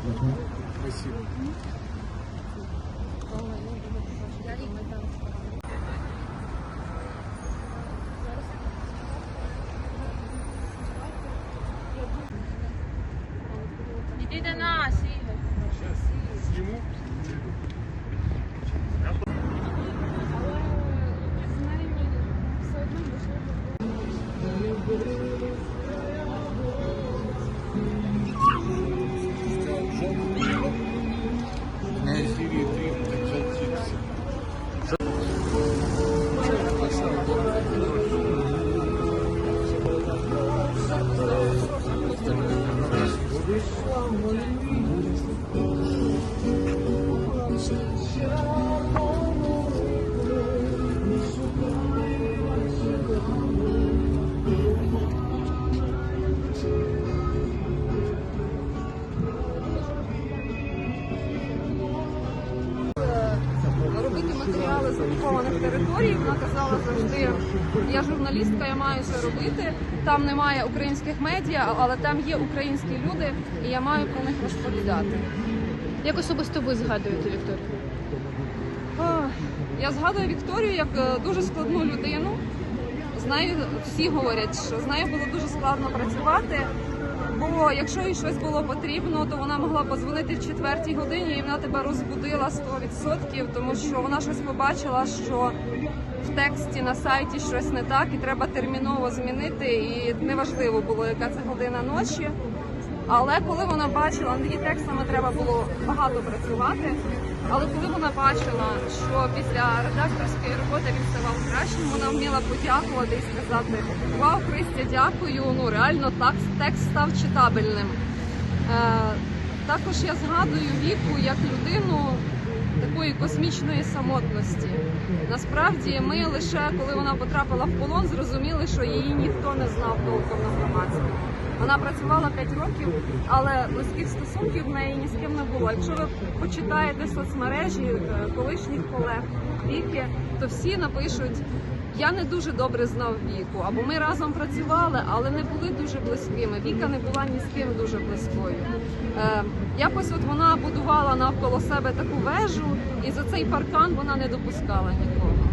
Спасибо. Іди до нас, Ігор. pessoal. Матеріали з окупованих територій. Вона казала завжди, я журналістка, я маю це робити. Там немає українських медіа, але там є українські люди, і я маю про них розповідати. Як особисто ви згадуєте Вікторію? Я згадую Вікторію як е, дуже складну людину. З нею всі говорять, що з нею було дуже складно працювати. Бо якщо їй щось було потрібно, то вона могла подзвонити в четвертій годині, і вона тебе розбудила 100%, тому що вона щось побачила, що в тексті на сайті щось не так, і треба терміново змінити. І неважливо було, яка це година ночі. Але коли вона бачила, над її текстами треба було багато працювати. Але коли вона бачила, що після редакторської роботи він ставав кращим, вона вміла подякувати і сказати: Вау, Христя, дякую! Ну реально так текст став читабельним. Е, також я згадую віку як людину космічної самотності. Насправді, ми лише коли вона потрапила в полон, зрозуміли, що її ніхто не знав толком на громадському. Вона працювала 5 років, але близьких стосунків в неї ні з ким не було. Якщо ви почитаєте соцмережі е, колишніх колег віки, то всі напишуть. Я не дуже добре знав віку, або ми разом працювали, але не були дуже близькими. Віка не була ні з ким дуже близькою. Е, якось от вона будувала навколо себе таку вежу, і за цей паркан вона не допускала нікого.